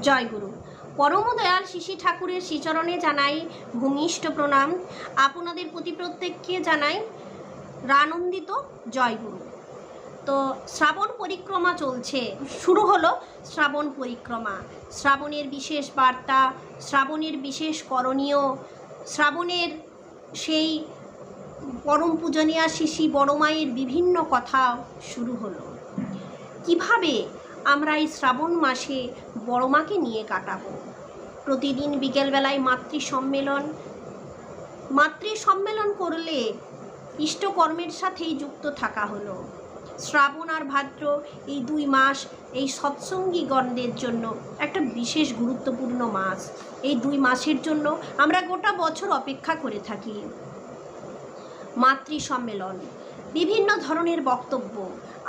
জয় গুরু। পরমদয়াল শিশি ঠাকুরের শ্রীচরণে জানাই ভূমিষ্ঠ প্রণাম। আপনাদের প্রতি প্রত্যেককে জানাই রানন্দিত জয় গুরু। তো শ্রাবণ পরিক্রমা চলছে। শুরু হলো শ্রাবণ পরিক্রমা। শ্রাবণের বিশেষ বার্তা, শ্রাবণের বিশেষ করণীয়, শ্রাবণের সেই পরম পূজনীয়া শিশি বড় মায়ের বিভিন্ন কথা শুরু হলো। কীভাবে আমরা এই শ্রাবণ মাসে বড় মাকে নিয়ে কাটাবো। প্রতিদিন বিকেলবেলায় মাতৃ সম্মেলন মাতৃ সম্মেলন করলে ইষ্টকর্মের সাথেই যুক্ত থাকা হলো। শ্রাবণ আর ভাদ্র এই দুই মাস এই সৎসঙ্গীগণদের জন্য একটা বিশেষ গুরুত্বপূর্ণ মাস। এই দুই মাসের জন্য আমরা গোটা বছর অপেক্ষা করে থাকি। মাতৃ সম্মেলন বিভিন্ন ধরনের বক্তব্য,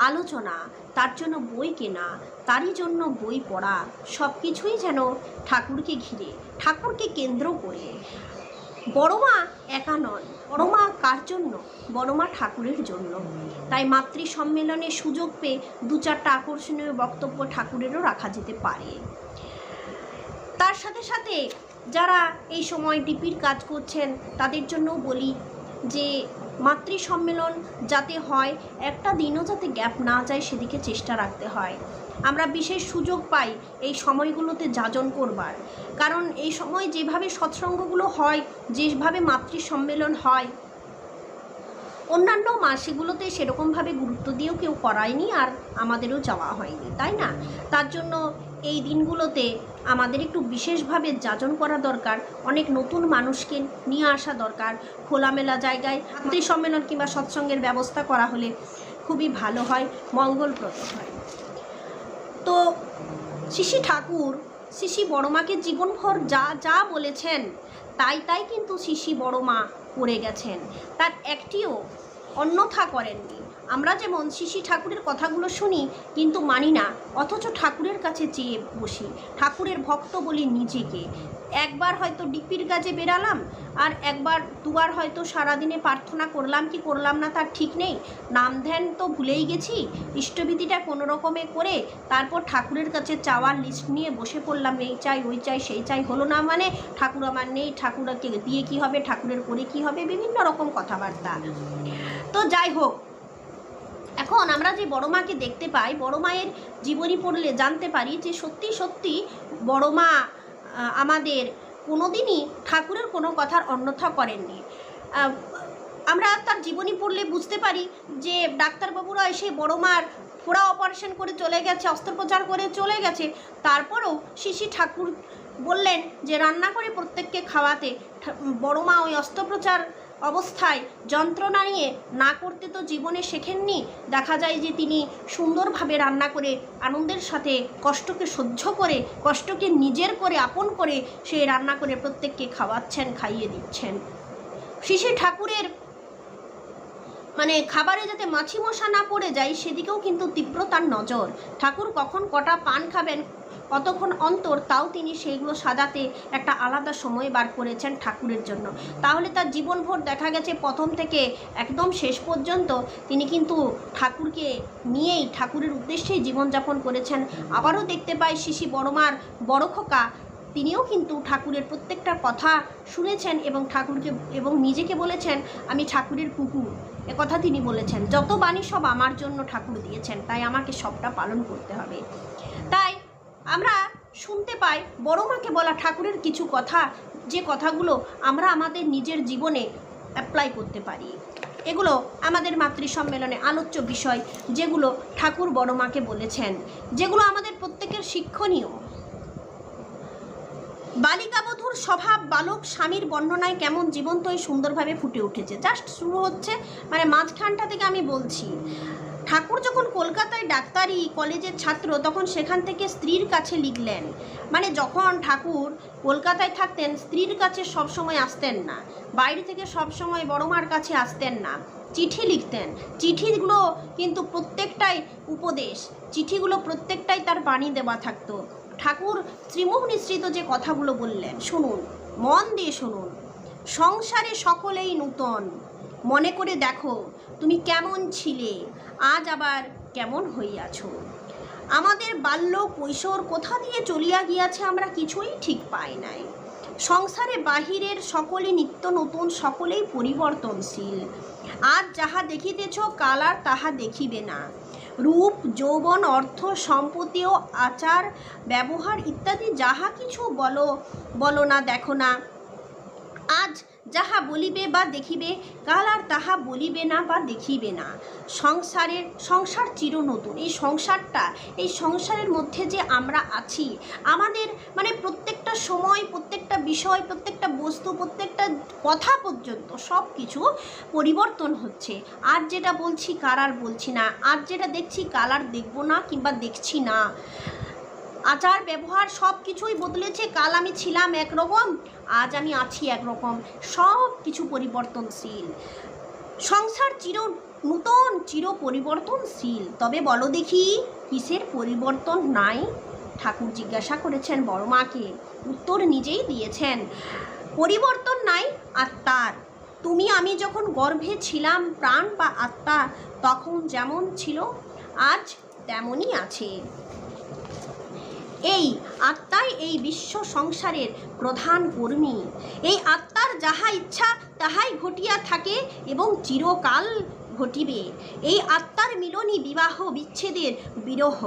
আলোচনা তার জন্য বই কেনা, তারই জন্য বই পড়া সব কিছুই যেন ঠাকুরকে ঘিরে, ঠাকুরকে কেন্দ্র করে। বড় মা একা নন বড় মা কার জন্য? বড় মা ঠাকুরের জন্য। তাই মাতৃ সম্মেলনে সুযোগ পেয়ে দু চারটা আকর্ষণীয় বক্তব্য ঠাকুরেরও রাখা যেতে পারে। তার সাথে সাথে যারা এই সময় ডিপির কাজ করছেন, তাদের জন্যও বলি যে মাতৃ সম্মেলন যাতে হয়, একটা দিনও যাতে গ্যাপ না যায় সেদিকে চেষ্টা রাখতে হয়। আমরা বিশেষ সুযোগ পাই এই সময়গুলোতে যাজন করবার। কারণ এই সময় যেভাবে সৎসঙ্গগুলো হয়, যেভাবে মাতৃ সম্মেলন হয়, অন্যান্য মাসেগুলোতে সেরকমভাবে গুরুত্ব দিয়েও কেউ করায়নি আর আমাদেরও যাওয়া হয়নি, তাই না? তার জন্য এই দিনগুলোতে আমাদের একটু বিশেষভাবে যাজন করা দরকার, অনেক নতুন মানুষকে নিয়ে আসা দরকার, খোলামেলা জায়গায় মাতৃ সম্মেলন কিংবা সৎসঙ্গের ব্যবস্থা করা হলে খুবই ভালো হয় মঙ্গলপ্রদ হয়। তো শিশি ঠাকুর, শিশি বড়মাকে জীবনভর যা যা বলেছেন, তাই তাই কিন্তু শিশি বড়মা করে গেছেন। তার একটিও অন্যথা করেননি। আমরা যেমন শিশি ঠাকুরের কথাগুলো শুনি, কিন্তু মানি না, অথচ ঠাকুরের কাছে চেয়ে বসি। ঠাকুরের ভক্ত বলি নিজেকে। একবার হয়তো ডিপির কাজে বেরালাম, আর একবার দুবার হয়তো সারাদিনে প্রার্থনা করলাম কি করলাম না তার ঠিক নেই। নাম ধ্যান তো ভুলেই গেছি, ইষ্টবিধিটা কোনো রকমে করে তারপর ঠাকুরের কাছে চাওয়ার লিস্ট নিয়ে বসে পড়লাম, এই চাই, ওই চাই, সেই চাই হলো না মানে ঠাকুর আমার নেই, ঠাকুরকে দিয়ে কি হবে, ঠাকুরের করে কি হবে, বিভিন্ন রকম কথাবার্তা। তো যাই হোক এখন আমরা যে বড় মাকে দেখতে পাই, বড় মায়ের জীবনী পড়লে জানতে পারি যে সত্যি সত্যি বড় মা আমাদের কোনোদিনই ঠাকুরের কোনো কথার অন্যথা করেননি। আমরা তার জীবনী পড়লে বুঝতে পারি যে ডাক্তারবাবুরা এসে বড় মার ফোড়া অপারেশন করে চলে গেছে, অস্ত্রোপচার করে চলে গেছে। তারপরেও শিশি ঠাকুর বললেন যে, রান্না করে প্রত্যেককে খাওয়াতে। বড় মা ওই অস্ত্রোপচার অবস্থায় যন্ত্রণা নিয়ে না করতে তো জীবনে শেখেননি। দেখা যায় যে তিনি সুন্দরভাবে রান্না করে আনন্দের সাথে কষ্টকে সহ্য করে, কষ্টকে নিজের করে আপন করে সে রান্না করে প্রত্যেককে খাওয়াচ্ছেন, খাইয়ে দিচ্ছেন। শিশি ঠাকুরের মানে খাবারে যাতে মাছি মশা না পড়ে যায়, সেদিকেও কিন্তু তীব্র তার নজর। ঠাকুর কখন কটা পান খাবেন কতক্ষণ অন্তর তাও তিনি সেইগুলো সাজাতে একটা আলাদা সময় বার করেছেন ঠাকুরের জন্য। তাহলে তার জীবনভর দেখা গেছে প্রথম থেকে একদম শেষ পর্যন্ত তিনি কিন্তু ঠাকুরকে নিয়েই ঠাকুরের উদ্দেশ্যেই জীবনযাপন করেছেন। আবারও দেখতে পাই শিশি বড়মার বড় খোকা। তিনিও কিন্তু ঠাকুরের প্রত্যেকটা কথা শুনেছেন এবং ঠাকুরকে এবং নিজেকে বলেছেন, আমি ঠাকুরের কুকুর। কথা তিনি বলেছেন, যত বাণী সব আমার জন্য ঠাকুর দিয়েছেন, তাই আমাকে সবটা পালন করতে হবে। তাই আমরা শুনতে পাই বড় মাকে বলা ঠাকুরের কিছু কথা, যে কথাগুলো আমরা আমাদের নিজের জীবনে অ্যাপ্লাই করতে পারি। এগুলো আমাদের মাতৃ সম্মেলনে আলোচ্য বিষয়, যেগুলো ঠাকুর বড় মাকে বলেছেন, যেগুলো আমাদের প্রত্যেকের শিক্ষণীয়। বালিকাবধূর স্বভাব বালক স্বামীর বর্ণনায় কেমন জীবন্ত সুন্দরভাবে ফুটে উঠেছে। জাস্ট শুরু হচ্ছে মানে মাঝখানটা থেকে আমি বলছি। ঠাকুর যখন কলকাতায় ডাক্তারি কলেজের ছাত্র, তখন সেখান থেকে স্ত্রীর কাছে লিখলেন। মানে যখন ঠাকুর কলকাতায় থাকতেন, স্ত্রীর কাছে সবসময় আসতেন না। বাইরে থেকে সবসময় বড় মার কাছে আসতেন না। চিঠি লিখতেন। চিঠিগুলো কিন্তু প্রত্যেকটাই উপদেশ। চিঠিগুলো প্রত্যেকটাই তার বাণী দেওয়া থাকতো। ঠাকুর শ্রীমুখ নিঃসৃত যে কথাগুলো বললেন, শুনুন, মন দিয়ে শুনুন। সংসারে সকলেই নূতন। মনে করে দেখো, তুমি কেমন ছিলে। আজ আবার কেমন হইয়াছ? আমাদের বাল্য কৈশোর কোথা দিয়ে চলিয়া গিয়াছে আমরা কিছুই ঠিক পাই নাই। সংসারে বাহিরের সকলে নিত্য নতুন সকলেই পরিবর্তনশীল। আজ যাহা দেখিতেছ, কাল আর তাহা দেখিবে না। রূপ, যৌবন, অর্থ, সম্পত্তি ও আচার, ব্যবহার ইত্যাদি যাহা কিছু বলো বলো না, দেখো না। আজ যাহা বলিবে বা দেখিবে, কাল আর তাহা বলিবে না বা দেখিবে না। সংসারের, সংসার চির নতুন এই সংসারটা, এই সংসারের মধ্যে যে আমরা আছি, আমাদের মানে প্রত্যেকটা সময়, প্রত্যেকটা বিষয়, প্রত্যেকটা বস্তু, প্রত্যেকটা কথা পর্যন্ত সব কিছু পরিবর্তন হচ্ছে। আজ যেটা বলছি কার আর বলছি না। আজ যেটা দেখছি, কাল আর দেখব না কিংবা দেখছি না। আচার, ব্যবহার সব কিছুই বদলেছে। কাল আমি ছিলাম একরকম। আজ আমি আছি একরকম সব কিছু পরিবর্তনশীল। সংসার চির নূতন, চির পরিবর্তনশীল। তবে বলো দেখি, কিসের পরিবর্তন নাই? ঠাকুর জিজ্ঞাসা করেছেন বড় মাকে। উত্তর নিজেই দিয়েছেন, পরিবর্তন নাই আত্মার। তুমি আমি যখন গর্ভে ছিলাম, প্রাণ বা আত্মা, তখন যেমন ছিল, আজ তেমনই আছে। এই আত্মাই এই বিশ্ব সংসারের প্রধান কর্মী। এই আত্মার যাহা ইচ্ছা, তাহাই ঘটিয়া থাকে এবং চিরকাল ঘটিবে। এই আত্মার মিলনই বিবাহ বিচ্ছেদের বিরহ।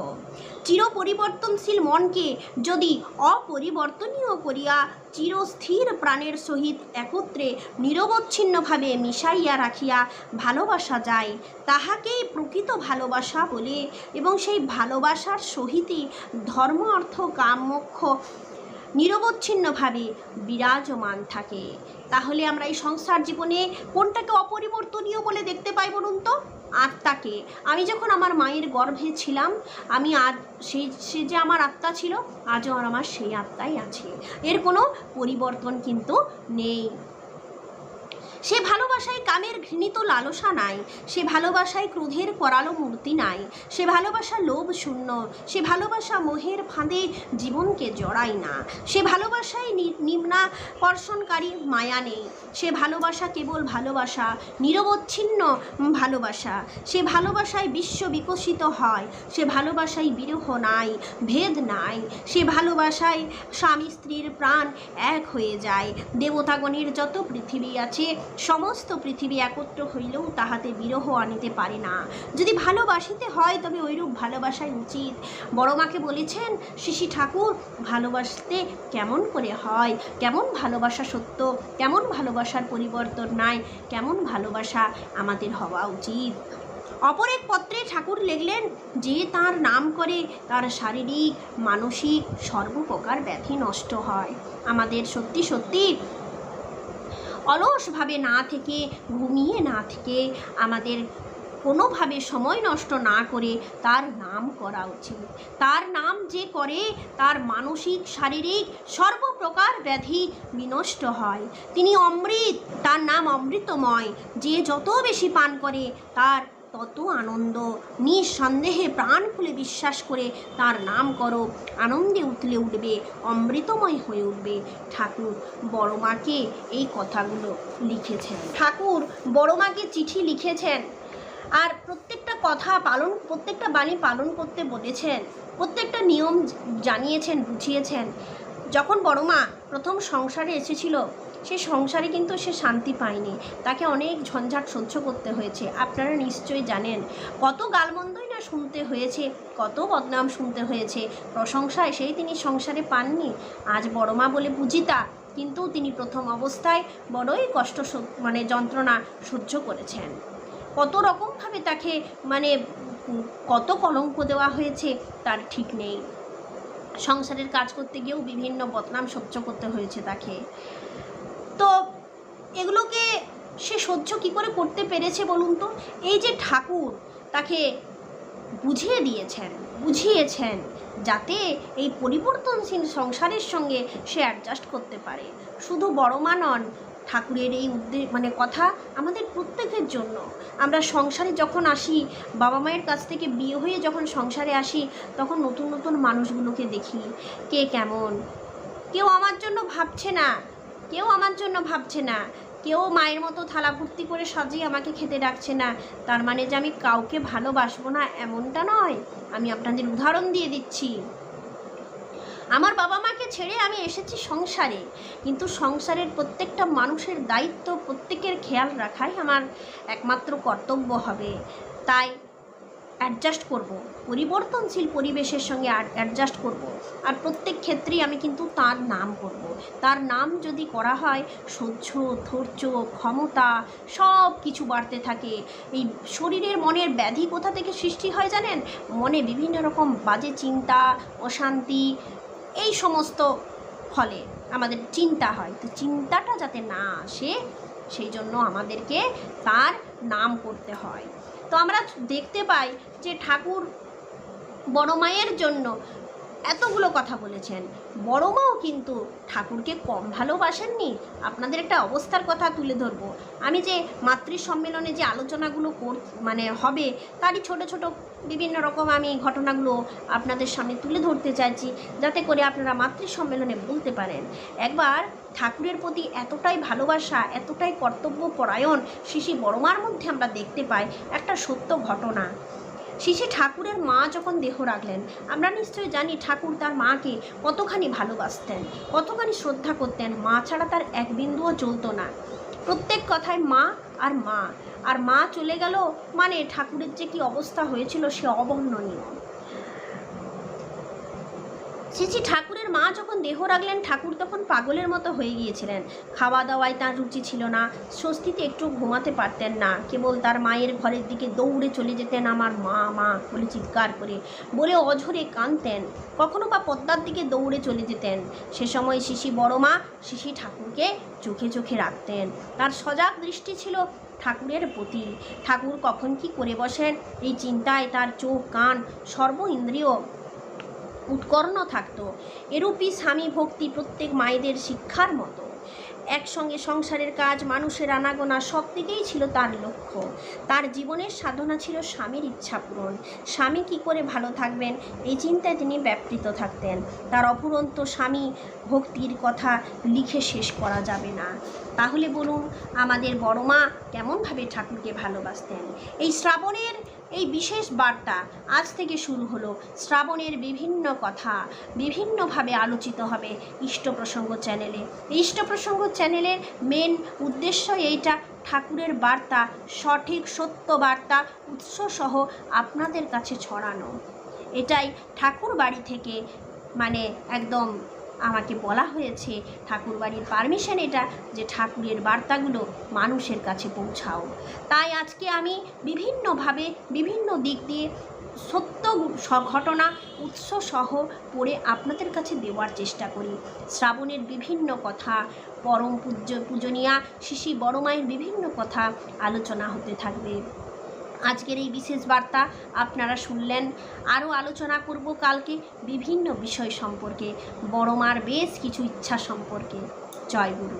চির পরিবর্তনশীল মনকে যদি অপরিবর্তনীয় করিয়া চিরস্থির প্রাণের সহিত একত্রে নিরবচ্ছিন্নভাবে মিশাইয়া রাখিয়া ভালোবাসা যায়, তাহাকেই প্রকৃত ভালোবাসা বলে এবং সেই ভালোবাসার সহিতই ধর্ম অর্থ কাম মোক্ষ নিরবচ্ছিন্নভাবে বিরাজমান থাকে। তাহলে আমরা এই সংসার জীবনে কোনটাকে অপরিবর্তনীয় বলে দেখতে পাই বলুন তো? আত্মাকে। আমি যখন আমার মায়ের গর্ভে ছিলাম, আমি আজ সেই, সে যে আমার আত্মা ছিল, আজও আর আমার সেই আত্মাই আছে। এর কোনো পরিবর্তন কিন্তু নেই। সে ভালোবাসায় কামের ঘৃণিত লালসা নাই, সে ভালোবাসায় ক্রোধের করালো মূর্তি নাই, সে ভালোবাসা লোভ শূন্য, সে ভালোবাসা মোহের ফাঁদে জীবনকে জড়ায় না, সে ভালোবাসায় নিম্নাকর্ষণকারী মায়া নেই। সে ভালোবাসা কেবল ভালোবাসা, নিরবচ্ছিন্ন ভালোবাসা। সে ভালোবাসায় বিশ্ব বিকশিত হয়, সে ভালোবাসায় বিরহ নাই, ভেদ নাই। সে ভালোবাসায় স্বামী স্ত্রীর প্রাণ এক হয়ে যায়। দেবতাগণের যত পৃথিবী আছে, সমস্ত পৃথিবী একত্র হইলেও তাহাতে বিরহ আনিতে পারে না। যদি ভালোবাসিতে হয়, তবে ওইরূপ ভালোবাসাই উচিত। বড় মাকে বলেছেন, শিশি ঠাকুর, ভালোবাসতে কেমন করে হয়? কেমন ভালোবাসা সত্য? কেমন ভালোবাসার পরিবর্তন নাই, কেমন ভালোবাসা আমাদের হওয়া উচিত? অপর এক পত্রে ঠাকুর লিখলেন, যে তার নাম করে তার শারীরিক, মানসিক সর্বপ্রকার ব্যাধি নষ্ট হয়। আমাদের সত্যি সত্যি অলসভাবে না থেকে, ঘুমিয়ে না থেকে আমাদের কোনোভাবে সময় নষ্ট না করে তার নাম করা উচিত। তার নাম যে করে, তার মানসিক, শারীরিক সর্বপ্রকার ব্যাধি বিনষ্ট হয়। তিনি অমৃত, তার নাম অমৃতময়। যে যত বেশি পান করে, তার তত আনন্দ। নিঃসন্দেহে প্রাণ খুলে বিশ্বাস করে তার নাম করো, আনন্দে উতলে উঠবে, অমৃতময় হয়ে উঠবে। ঠাকুর, বড়মাকে এই কথাগুলো লিখেছেন। ঠাকুর, বড়মাকে চিঠি লিখেছেন। আর প্রত্যেকটা কথা পালন, প্রত্যেকটা বাণী পালন করতে বলেছেন। প্রত্যেকটা নিয়ম জানিয়েছেন, বুঝিয়েছেন। যখন বড় মা প্রথম সংসারে এসেছিল, সে সংসারে কিন্তু সে শান্তি পায়নি। তাকে অনেক ঝঞ্ঝাট সহ্য করতে হয়েছে। আপনারা নিশ্চয়ই জানেন, কত গালমন্দই না শুনতে হয়েছে, কত বদনাম শুনতে হয়েছে। প্রশংসা এসেই তিনি সংসারে পাননি। আজ বড় মা বলে পূজিতা কিন্তু তিনি প্রথম অবস্থায় বড়ই কষ্ট মানে যন্ত্রণা সহ্য করেছেন। কত রকমভাবে তাকে মানে কত কলঙ্ক দেওয়া হয়েছে তার ঠিক নেই। সংসারের কাজ করতে গিয়েও বিভিন্ন বদনাম সহ্য করতে হয়েছে তাকে। তো এগুলোকে সে সহ্য কি করে করতে পেরেছে বলুন তো? এই যে ঠাকুর তাকে বুঝিয়ে দিয়েছেন, বুঝিয়েছেন যাতে এই পরিবর্তনশীল সংসারের সঙ্গে সে অ্যাডজাস্ট করতে পারে। শুধু বড় মা নন ঠাকুরের এই উদ্দে মানে কথা আমাদের প্রত্যেকের জন্য। আমরা সংসারে যখন আসি, বাবা মায়ের কাছ থেকে বিয়ে হয়ে যখন সংসারে আসি, তখন নতুন নতুন মানুষগুলোকে দেখি। কে কেমন? কেউ আমার জন্য ভাবছে না। কেউ আমার জন্য ভাবছে না। কেউ মায়ের মতো থালা ভর্তি করে সাজিয়ে আমাকে খেতে ডাকছে না। তার মানে যে আমি কাউকে ভালোবাসবো না এমনটা নয়। আমি আপনাদের উদাহরণ দিয়ে দিচ্ছি। আমার বাবা মাকে ছেড়ে আমি এসেছি সংসারে। কিন্তু সংসারের প্রত্যেকটা মানুষের দায়িত্ব, প্রত্যেকের খেয়াল রাখাই আমার একমাত্র কর্তব্য হবে। তাই অ্যাডজাস্ট করব। পরিবর্তনশীল পরিবেশের সঙ্গে অ্যাডজাস্ট করব। আর প্রত্যেক ক্ষেত্রেই আমি কিন্তু তার নাম করব। তার নাম যদি করা হয়, সহ্য, ধৈর্য, ক্ষমতা সব কিছু বাড়তে থাকে। এই শরীরের মনের ব্যাধি কোথা থেকে সৃষ্টি হয় জানেন? মনে বিভিন্ন রকম বাজে চিন্তা, অশান্তি এই সমস্ত ফলে আমাদের চিন্তা হয়। তো চিন্তাটা যাতে না আসে, সেই জন্য আমাদেরকে তার নাম করতে হয়। তো আমরা দেখতে পাই যে ঠাকুর বড় মায়ের জন্য এতগুলো কথা বলেছেন। বড় মাও কিন্তু ঠাকুরকে কম ভালোবাসেননি। আপনাদের একটা অবস্থার কথা তুলে ধরবো। আমি যে মাতৃ সম্মেলনে যে আলোচনাগুলো কর মানে হবে, তারই ছোট ছোট বিভিন্ন রকম আমি ঘটনাগুলো আপনাদের সামনে তুলে ধরতে চাইছি, যাতে করে আপনারা মাতৃ সম্মেলনে বলতে পারেন। একবার ঠাকুরের প্রতি এতটাই ভালোবাসা, এতটাই কর্তব্য পরায়ণ শিশি বড়মার মধ্যে আমরা দেখতে পাই একটা সত্য ঘটনা। শিশি ঠাকুরের মা যখন দেহ রাখলেন, আমরা নিশ্চয়ই জানি ঠাকুর তার মাকে কতখানি ভালোবাসতেন, কতখানি শ্রদ্ধা করতেন। মা ছাড়া তার এক বিন্দুও চলতো না। প্রত্যেক কথায় মা আর মা। আর মা চলে গেল মানে ঠাকুরের যে কি অবস্থা হয়েছিল সে অবর্ণনীয়। শ্রীজি ঠাকুরের মা যখন দেহ রাখলেন, ঠাকুর তখন পাগলের মতো হয়ে গিয়েছিলেন। খাওয়া দাওয়ায় তার রুচি ছিল না, স্বস্তিতে একটু ঘুমাতে পারতেন না। কেবল তার মায়ের ঘরের দিকে দৌড়ে চলে যেতেন, আমার মা মা, বলে চিৎকার করে, বলে অঝরে কাঁদতেন। কখনো বা পদ্মার দিকে দৌড়ে চলে যেতেন। সে সময় শিশি বড় মা, শিশি ঠাকুরকে চোখে চোখে রাখতেন। তার সজাগ দৃষ্টি ছিল ঠাকুরের প্রতি। ঠাকুর কখন কি করে বসেন, এই চিন্তায় তার চোখ, কান সর্ব ইন্দ্রিয় উৎকর্ণ থাকতো। এরূপই স্বামী ভক্তি প্রত্যেক মায়েদের শিক্ষার মতো। একসঙ্গে সংসারের কাজ, মানুষের আনাগোনা সব দিকেই ছিল তার লক্ষ্য। তার জীবনের সাধনা ছিল স্বামীর ইচ্ছা পূরণ। স্বামী কী করে ভালো থাকবেন? এই চিন্তায় তিনি ব্যাপৃত থাকতেন। তার অপুরন্ত স্বামী ভক্তির কথা লিখে শেষ করা যাবে না। তাহলে বলুন, আমাদের বড় মা কেমনভাবে ঠাকুরকে ভালোবাসতেন? এই শ্রাবণের এই বিশেষ বার্তা আজ থেকে শুরু হলো শ্রাবণের বিভিন্ন কথা। বিভিন্নভাবে আলোচিত হবে ইষ্ট প্রসঙ্গ চ্যানেলে। ইষ্ট প্রসঙ্গ চ্যানেলের মেন উদ্দেশ্য এইটা, ঠাকুরের বার্তা, সঠিক সত্য বার্তা, উৎসসহ আপনাদের কাছে ছড়ানো। এটাই ঠাকুর বাড়ি থেকে মানে একদম আমাকে বলা হয়েছে ঠাকুর বাড়ির পারমিশন এটা যে ঠাকুরের বার্তাগুলো মানুষের কাছে পৌঁছাও। তাই আজকে আমি বিভিন্নভাবে বিভিন্ন দিক দিয়ে সত্য ঘটনা উৎস সহ পড়ে আপনাদের কাছে দেওয়ার চেষ্টা করি। শ্রাবণের বিভিন্ন কথা, পরম পূজ্য, পূজনীয়া, শিশি বড় মায়ের বিভিন্ন কথা আলোচনা হতে থাকবে। আজকের এই বিশেষ বার্তা আপনারা শুনলেন। আরও আলোচনা করব কালকে বিভিন্ন বিষয় সম্পর্কে। বড় মার বেশ কিছু ইচ্ছা সম্পর্কে। জয় গুরু।